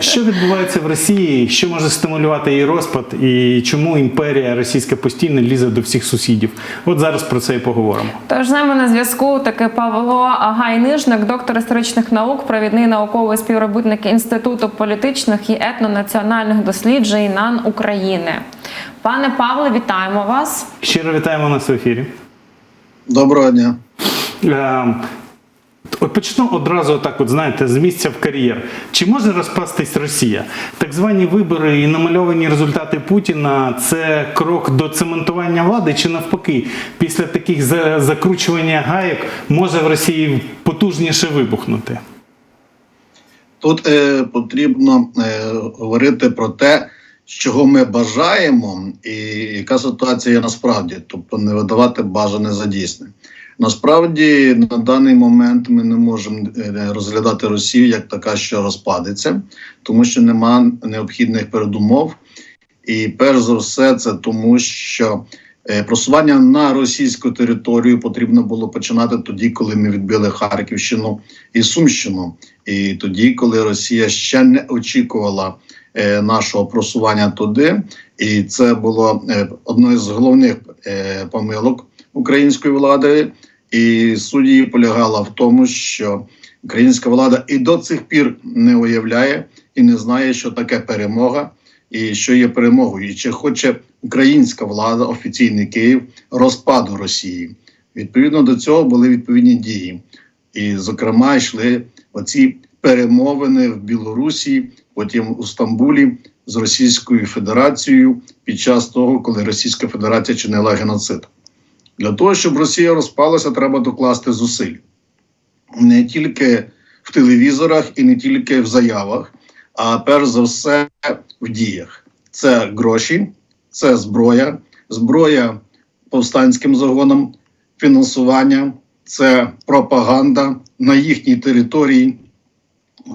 Що відбувається в Росії? Що може стимулювати її розпад, і чому імперія російська постійно лізе до всіх сусідів? От зараз про це і поговоримо. Тож з нами на зв'язку таки Павло Гайнижник, доктор історичних наук, провідний науковий співробітник Інституту політичних і етнонаціональних досліджень НАН України. Пане Павле, вітаємо вас. Щиро вітаємо нас в ефірі. Доброго дня. Почну одразу так, от знаєте, з місця в кар'єр. Чи може розпастись Росія? Так звані вибори і намальовані результати Путіна це крок до цементування влади, чи навпаки, після таких закручування гайок може в Росії потужніше вибухнути? Тут е, потрібно е, говорити про те, чого ми бажаємо, і яка ситуація насправді, тобто не видавати бажане за дійсне. Насправді, на даний момент ми не можемо е, розглядати Росію як така, що розпадеться, тому що нема необхідних передумов. І перш за все, це тому, що е, просування на російську територію потрібно було починати тоді, коли ми відбили Харківщину і Сумщину, і тоді, коли Росія ще не очікувала е, нашого просування туди, і це було одною з головних помилок української влади. І суть її полягала в тому, що українська влада і до цих пір не уявляє і не знає, що таке перемога, і що є перемогою, і чи хоче українська влада, офіційний Київ, розпаду Росії. Відповідно до цього були відповідні дії. І, зокрема, йшли оці перемовини в Білорусі, потім у Стамбулі з Російською Федерацією під час того, коли Російська Федерація чинила геноцид. Для того, щоб Росія розпалася, треба докласти зусиль не тільки в телевізорах і не тільки в заявах, а перш за все в діях. Це гроші, це зброя, зброя повстанським загонам, фінансування, це пропаганда на їхній території,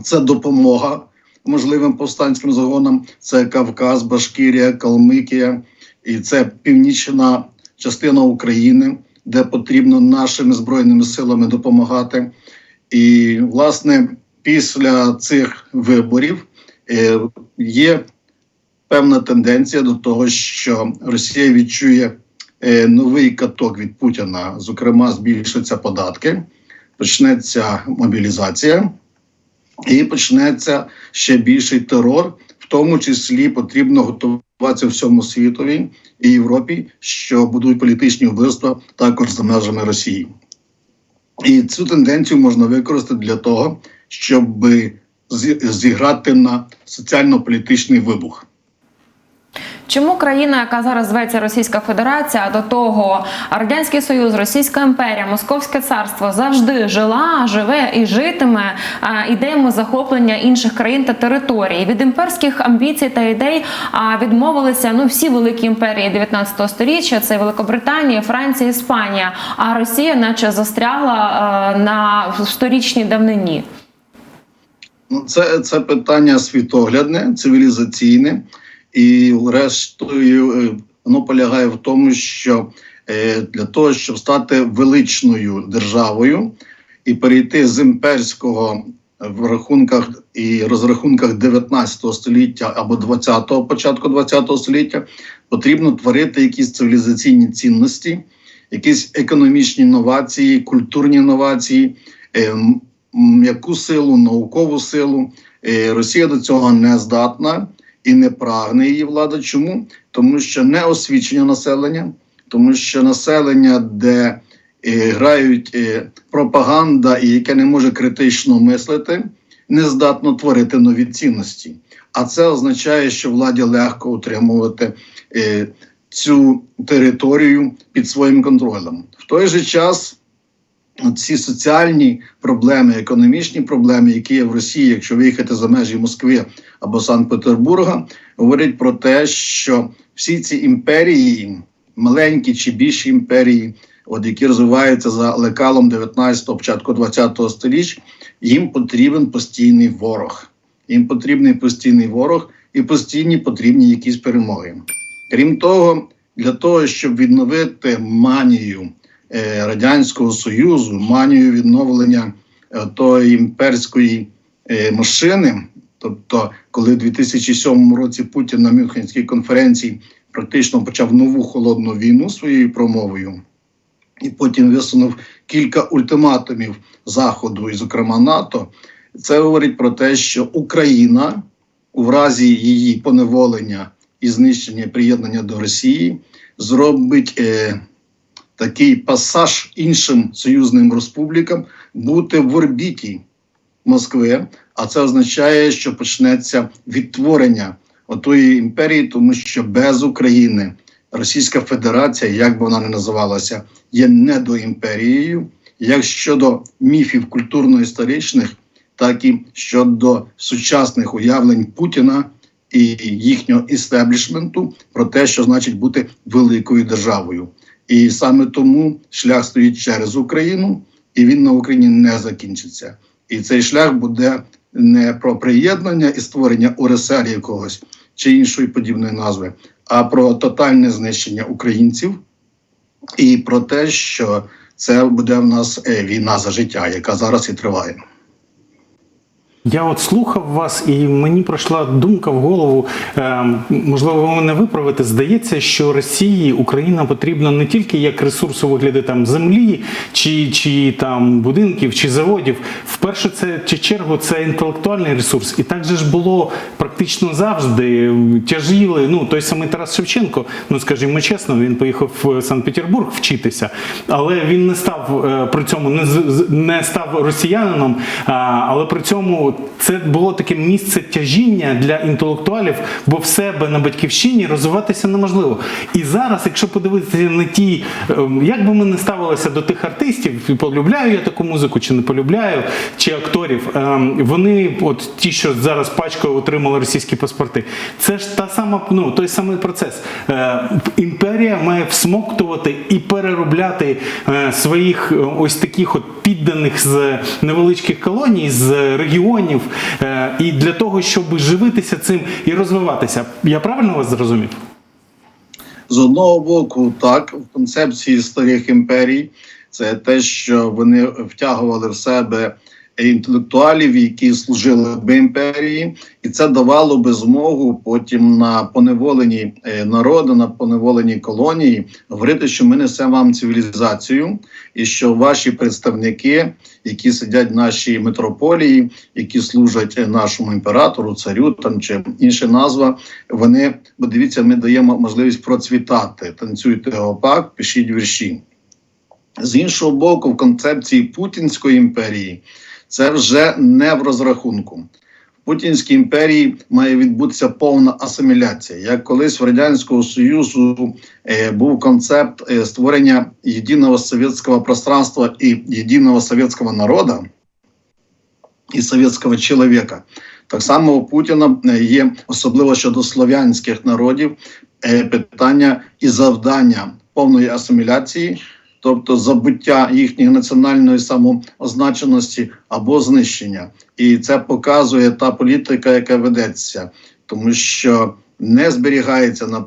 це допомога можливим повстанським загонам, це Кавказ, Башкирія, Калмикія, і це північна частина України, де потрібно нашими збройними силами допомагати. І, власне, після цих виборів е, є певна тенденція до того, що Росія відчує е, новий каток від Путіна. Зокрема, збільшаться податки, почнеться мобілізація і почнеться ще більший терор. В тому числі потрібно готуватися всьому світові і Європі, що будуть політичні вбивства також за межами Росії. І цю тенденцію можна використати для того, щоб зіграти на соціально-політичний вибух. Чому країна, яка зараз зветься Російська Федерація, а до того Радянський Союз, Російська імперія, Московське царство завжди жила, живе і житиме ідеями захоплення інших країн та територій? Від імперських амбіцій та ідей відмовилися ну всі великі імперії 19 століття. Це Великобританія, Франція, Іспанія. А Росія, наче застрягла на сторічній давнині. Ну, це, це питання світоглядне, цивілізаційне, і врештою е, воно полягає в тому, що е, для того, щоб стати величною державою і перейти з імперського в рахунках і розрахунках 19 століття або 20-го, початку 20-го століття, потрібно творити якісь цивілізаційні цінності, якісь економічні новації, культурні новації. е, м'яку силу, наукову силу. Е, Росія до цього не здатна і не прагне її влада. Чому? Тому що не освічення населення, тому що населення, де е, грають е, пропаганда і яке не може критично мислити, не здатно творити нові цінності. А це означає, що владі легко утримувати е, цю територію під своїм контролем. В той же час ці соціальні проблеми, економічні проблеми, які є в Росії, якщо виїхати за межі Москви або Санкт-Петербурга, говорять про те, що всі ці імперії, маленькі чи більші імперії, от які розвиваються за лекалом 19-го, початку 20-го століть, їм потрібен постійний ворог. Їм потрібний постійний ворог і постійні потрібні якісь перемоги. Крім того, для того, щоб відновити манію Радянського Союзу, манію відновлення е, тої імперської е, машини, Тобто, коли в 2007 році Путін на Мюнхенській конференції практично почав нову холодну війну своєю промовою, і потім висунув кілька ультиматумів Заходу, і, зокрема, НАТО, це говорить про те, що Україна у разі її поневолення і знищення приєднання до Росії зробить е, такий пасаж іншим союзним республікам бути в орбіті Москви, а це означає, що почнеться відтворення отої імперії, тому що без України Російська Федерація, як би вона не називалася, є недоімперією, як щодо міфів культурно-історичних, так і щодо сучасних уявлень Путіна і їхнього істеблішменту про те, що значить бути великою державою. І саме тому шлях стоїть через Україну, і він на Україні не закінчиться. І цей шлях буде не про приєднання і створення УРСР якогось чи іншої подібної назви, а про тотальне знищення українців і про те, що це буде в нас е, війна за життя, яка зараз і триває. Я от слухав вас, і мені пройшла думка в голову. Е, можливо, ви мене виправите. Здається, що Росії Україна потрібна не тільки як ресурс у вигляді там землі, чи, чи там будинків, чи заводів. Вперше це чи чергу це інтелектуальний ресурс, і так же ж було практично завжди. Тяжіли. Ну той самий Тарас Шевченко. Ну скажімо чесно, він поїхав в Санкт-Петербург вчитися, але він не став е, при цьому не не став росіянином, але при цьому це було таке місце тяжіння для інтелектуалів, бо в себе на батьківщині розвиватися неможливо. І зараз, якщо подивитися на ті, ем, як би ми не ставилися до тих артистів, полюбляю я таку музику, чи не полюбляю, чи акторів, ем, вони, от ті, що зараз пачкою отримали російські паспорти, це ж та сама, ну той самий процес. Е, Імперія має всмоктувати і переробляти е, своїх е, ось таких от підданих з невеличких колоній, з регіонів, е, і для того, щоб живитися цим і розвиватися. Я правильно вас зрозумів? З одного боку, так, в концепції старих імперій це те, що вони втягували в себе інтелектуалів, які служили в імперії, і це давало би змогу потім на поневолені е, народи, на поневолені колонії говорити, що ми несемо вам цивілізацію, і що ваші представники, які сидять в нашій метрополії, які служать е, нашому імператору, царю там чи інша назва, вони бо дивіться, ми даємо можливість процвітати. Танцюйте опак, пишіть вірші. З іншого боку, в концепції Путінської імперії це вже не в розрахунку. В Путінській імперії має відбутися повна асиміляція. Як колись в Радянського Союзу е, був концепт е, створення єдиного совєтського пространства і єдиного совєтського народу і совєтського чоловіка. Так само у Путіна е, є особливо щодо слов'янських народів е, питання і завдання повної асиміляції, тобто забуття їхньої національної самоозначеності або знищення. І це показує та політика, яка ведеться, тому що не зберігається на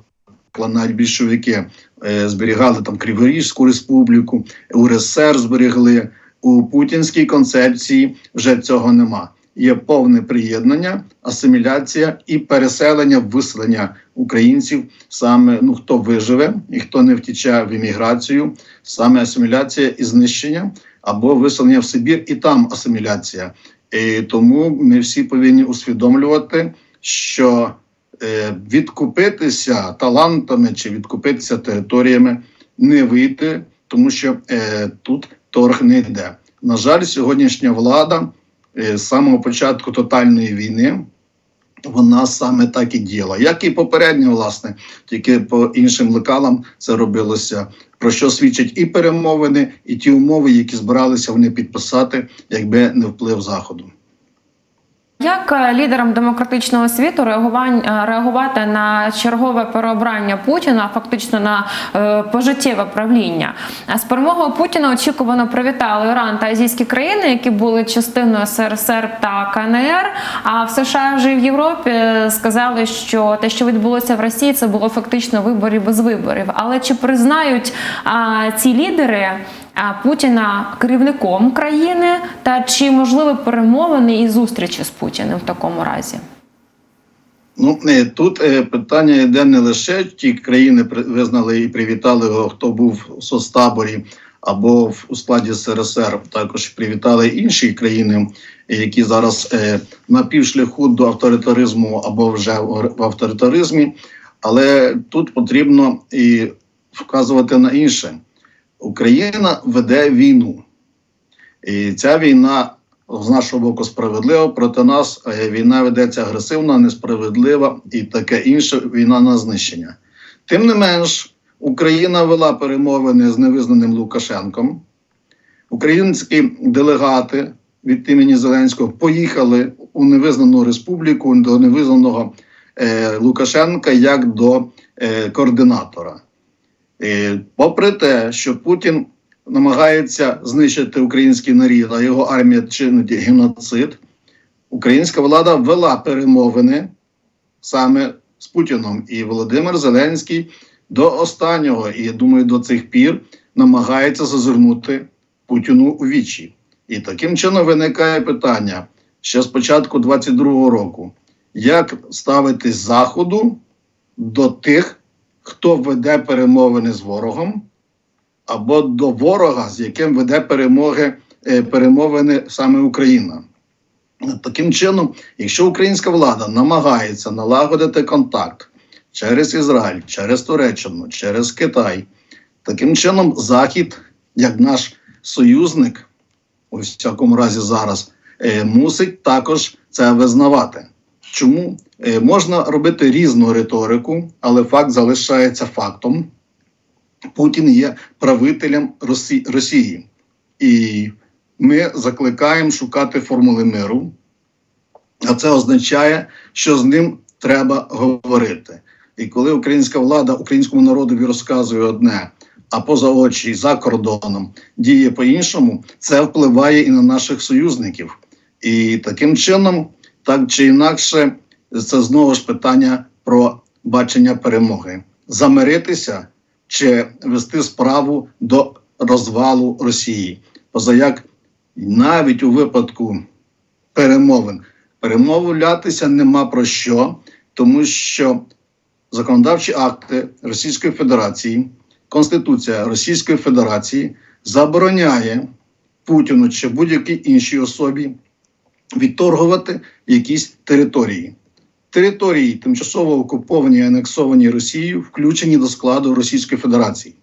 навіть більшовики е, зберігали там Криворізьку республіку, УРСР зберегли. У путінській концепції вже цього нема. Є повне приєднання, асиміляція і переселення, виселення українців, саме ну хто виживе і хто не втіче в імміграцію, саме асиміляція і знищення, або виселення в Сибір, і там асиміляція. І тому ми всі повинні усвідомлювати, що е, відкупитися талантами чи відкупитися територіями не вийде, тому що е, тут торг не йде. На жаль, сьогоднішня влада з самого початку тотальної війни. Вона саме так і діла, як і попередньо, власне, тільки по іншим лекалам це робилося. Про що свідчать і перемовини, і ті умови, які збиралися вони підписати, якби не вплив заходу. Як е, лідерам демократичного світу е, реагувати на чергове переобрання Путіна, фактично на е, пожиттєве правління? З перемогою Путіна очікувано привітали Іран та азійські країни, які були частиною СРСР та КНР. А в США вже в Європі сказали, що те, що відбулося в Росії, це було фактично виборів без виборів. Але чи признають ці лідери? А, Путіна керівником країни, та чи можливі перемовини і зустрічі з Путіним в такому разі? Ну е, тут е, питання йде не лише ті країни визнали і привітали його, хто був у соцтаборі або у складі СРСР. Також привітали інші країни, е, які зараз е, на півшляху до авторитаризму або вже в авторитаризмі. Але тут потрібно і вказувати на інше: Україна веде війну. І ця війна з нашого боку справедлива, проти нас е, війна ведеться агресивна, несправедлива і таке інше війна на знищення. Тим не менш, Україна вела перемовини з невизнаним Лукашенком. Українські делегати від імені Зеленського поїхали у невизнану республіку до невизнаного е, Лукашенка як до е, координатора. Е, попри те, що Путін намагається знищити український народ, а його армія чинить геноцид, українська влада вела перемовини саме з Путіном. І Володимир Зеленський до останнього, і я думаю, до цих пір намагається зазирнути Путіну у вічі. І таким чином виникає питання ще з початку 22-го року: як ставитись заходу до тих, хто веде перемовини з ворогом, або до ворога, з яким веде перемоги, е, перемовини саме Україна. Таким чином, якщо українська влада намагається налагодити контакт через Ізраїль, через Туреччину, через Китай, таким чином Захід, як наш союзник, у всякому разі зараз, е, мусить також це визнавати. Чому Е, можна робити різну риторику, але факт залишається фактом. Путін є правителем Росі- Росії, і ми закликаємо шукати формули миру. А це означає, що з ним треба говорити. І коли українська влада українському народові розказує одне, а поза очі за кордоном діє по-іншому, це впливає і на наших союзників. І таким чином, так чи інакше, це знову ж питання про бачення перемоги. Замиритися чи вести справу до розвалу Росії. Позаяк навіть у випадку перемовин перемовлятися нема про що, тому що законодавчі акти Російської Федерації, Конституція Російської Федерації забороняє Путіну чи будь-якій іншій особі відторгувати якісь території. Території, тимчасово окуповані і анексовані Росією, включені до складу Російської Федерації.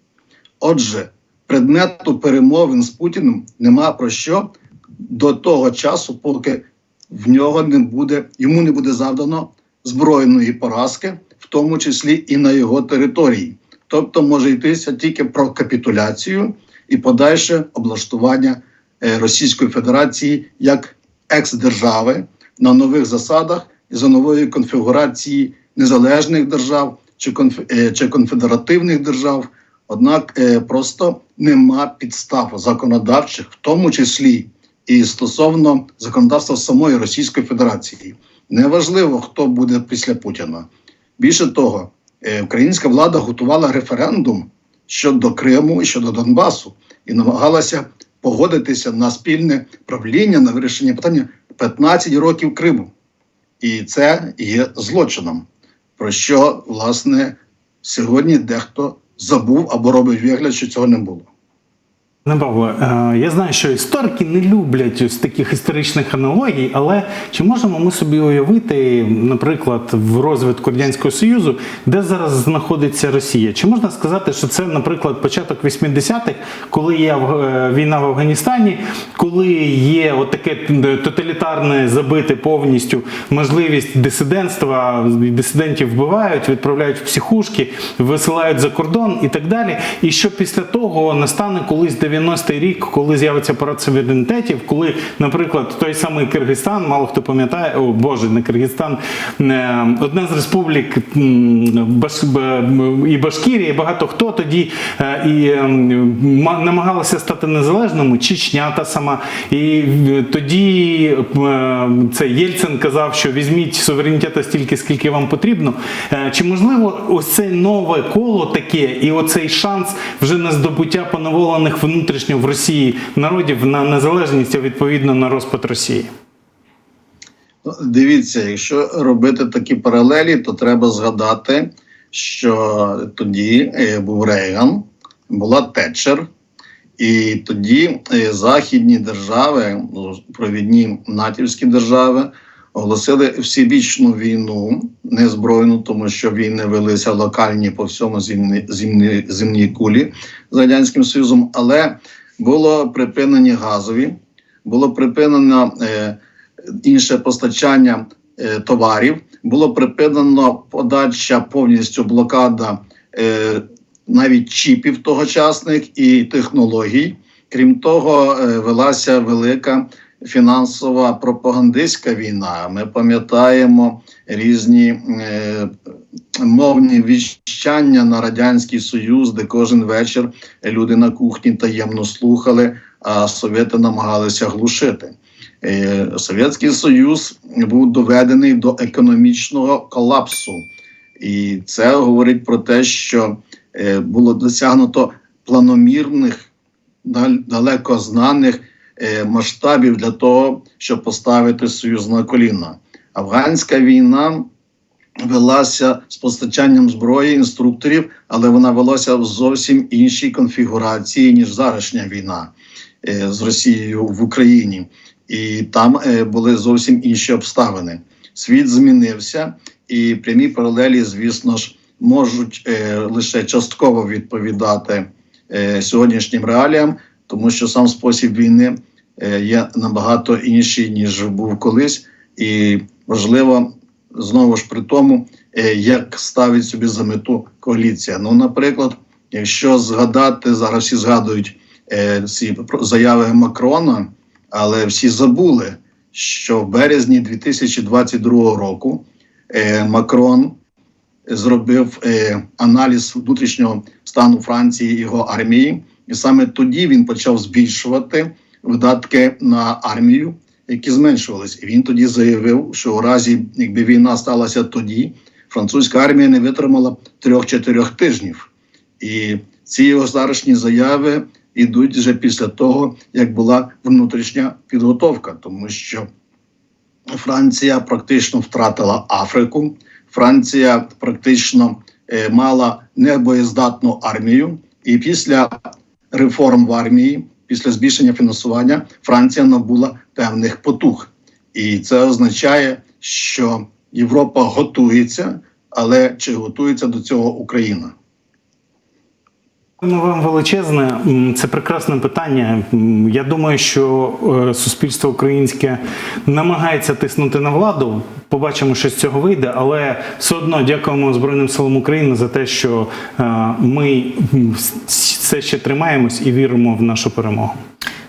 Отже, предмету перемовин з Путіним нема про що до того часу, поки в нього не буде, йому не буде завдано збройної поразки, в тому числі і на його території. Тобто може йтися тільки про капітуляцію і подальше облаштування е, Російської Федерації як екс-держави на нових засадах і за нової конфігурації незалежних держав чи, конф... е, чи конфедеративних держав. Однак е, просто нема підстав законодавчих, в тому числі і стосовно законодавства самої Російської Федерації. Неважливо, хто буде після Путіна. Більше того, е, українська влада готувала референдум щодо Криму і щодо Донбасу і намагалася погодитися на спільне правління на вирішення питання 15 років Криму. І це є злочином, про що, власне, сьогодні дехто забув або робить вигляд, що цього не було. Не Павло, е, я знаю, що історики не люблять ось таких історичних аналогій, але чи можемо ми собі уявити, наприклад, в розвитку Радянського Союзу, де зараз знаходиться Росія? Чи можна сказати, що це, наприклад, початок 80-х, коли є е, війна в Афганістані, коли є от таке тоталітарне забите повністю можливість дисидентства, дисидентів вбивають, відправляють в психушки, висилають за кордон і так далі. І що після того настане колись 90-й рік, коли з'явиться парад суверенітетів, коли, наприклад, той самий Киргизстан, мало хто пам'ятає, о Боже, не Киргизстан, е, одна з республік і Башкірія, і багато хто тоді е, і м, стати незалежними, Чечня та сама. І е, тоді це Єльцин казав, що візьміть суверенітету стільки, скільки вам потрібно. Чи можливо ось це нове коло таке, і оцей шанс вже на здобуття поневолених внутрішніх внутрішньо в Росії народів на незалежність, а відповідно на розпад Росії? Ну, Дивіться, якщо робити такі паралелі, то треба згадати, що тоді е, був Рейган, була Тетчер, і тоді е, західні держави, ну, провідні натівські держави, оголосили всебічну війну, не збройну, тому що війни велися локальні по всьому земні, земні, земній кулі з радянським Союзом, але було припинені газові, було припинено. Е, інше постачання е, товарів. Було припинено подача повністю блокада е, навіть чіпів тогочасних і технологій. Крім того, е, велася велика фінансова пропагандистська війна. Ми пам'ятаємо різні е, мовні віщання на радянський союз, де кожен вечір люди на кухні таємно слухали, а совєти намагалися глушити. Е, Совєтський Союз був доведений до економічного колапсу, і це говорить про те, що е, було досягнуто планомірних, далеко знаних масштабів для того, щоб поставити союз на коліна. Афганська війна велася з постачанням зброї інструкторів, але вона велася в зовсім іншій конфігурації ніж зарашня війна е, з Росією в Україні і там е, були зовсім інші обставини. Світ змінився, і прямі паралелі, звісно ж, можуть е, лише частково відповідати е, сьогоднішнім реаліям, тому що сам спосіб війни е, є набагато інший ніж був колись, і важливо знову ж при тому, е, як ставить собі за мету коаліція. Ну, наприклад, якщо згадати зараз, всі згадують е, ці про- заяви Макрона але всі забули, що в березні 2022 року е, Макрон зробив е, аналіз внутрішнього стану Франції його армії, і саме тоді він почав збільшувати видатки на армію, які зменшувались. І він тоді заявив, що у разі, якби війна сталася тоді, французька армія не витримала трьох-чотирьох тижнів. І ці його зарашні заяви ідуть вже після того, як була внутрішня підготовка, тому що Франція практично втратила Африку. Франція практично е, мала небоєздатну армію, і після реформ в армії, після збільшення фінансування, Франція набула певних потуг. І це означає, що Європа готується, але чи готується до цього Україна? Дякуємо вам величезне. Це прекрасне питання. Я думаю, що е, суспільство українське намагається тиснути на владу. Побачимо, що з цього вийде, але все одно дякуємо Збройним силам України за те, що е, ми все ще тримаємось і віримо в нашу перемогу.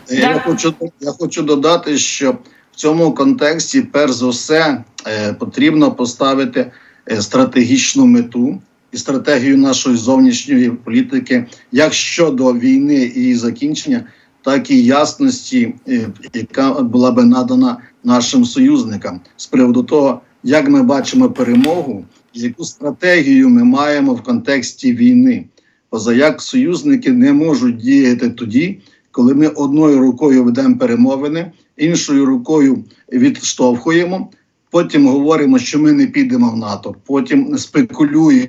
Я хочу, я хочу додати, що в цьому контексті, перш за все, е, потрібно поставити е, стратегічну мету стратегію нашої зовнішньої політики, як щодо війни і її закінчення, так і ясності, е, яка була би надана нашим союзникам з приводу того, як ми бачимо перемогу, яку стратегію ми маємо в контексті війни. Позаяк союзники не можуть діяти тоді, коли ми одною рукою ведемо перемовини, іншою рукою відштовхуємо. Потім говоримо, що ми не підемо в НАТО. Потім спекулюємо,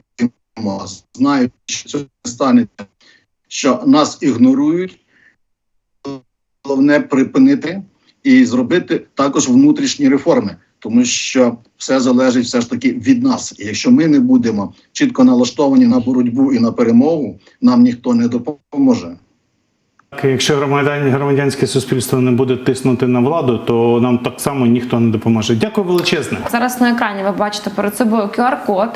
знаючи, що це станеться, що нас ігнорують. Головне припинити і зробити також внутрішні реформи, тому що все залежить все ж таки від нас. І якщо ми не будемо чітко налаштовані на боротьбу і на перемогу, нам ніхто не допоможе. Якщо громадян, громадянське суспільство не буде тиснути на владу, то нам так само ніхто не допоможе. Дякую величезне. Зараз на екрані ви бачите перед собою QR-код.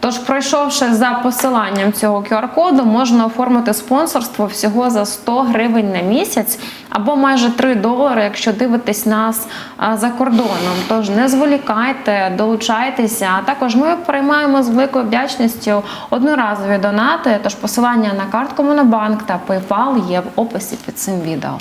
Тож, пройшовши за посиланням цього QR-коду, можна оформити спонсорство всього за 100 гривень на місяць або майже 3 долари, якщо дивитесь нас за кордоном. Тож не зволікайте, долучайтеся. А також ми приймаємо з великою вдячністю одноразові донати. Тож посилання на картку Монобанк та PayPal є в описі під цим відео.